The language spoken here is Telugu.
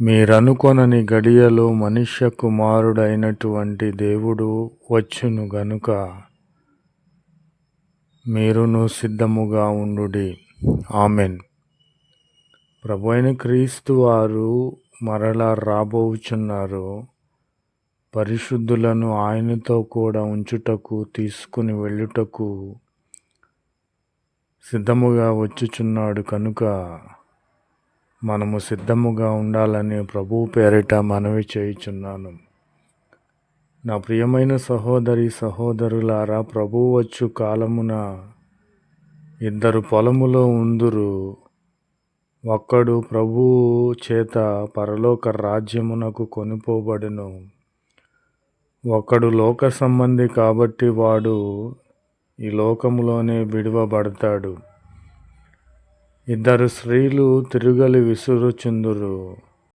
మీరనుకొనని గడియలో మనుష్య కుమారుడైనటువంటి దేవుడు వచ్చును గనుక మీరును సిద్ధముగా ఉండుడి. ఆమెన్. ప్రభు అయిన క్రీస్తు వారు మరలా రాబోచున్నారు. పరిశుద్ధులను ఆయనతో కూడా ఉంచుటకు తీసుకుని వెళ్ళుటకు సిద్ధముగా వచ్చుచున్నాడు కనుక మనము సిద్ధముగా ఉండాలని ప్రభు పేరిట మనవి చేయుచున్నాను. నా ప్రియమైన సహోదరి సహోదరులారా ప్రభు వచ్చు కాలమున ఇద్దరు పొలములో ఉందురు. ఒక్కడు ప్రభు చేత పరలోక రాజ్యమునకు కొనిపోబడును. ఒకడు లోక సంబంధి కాబట్టి వాడు ఈ లోకములోనే విడువబడతాడు. ఇద్దరు స్త్రీలు తిరుగలి విసురుచుందురు.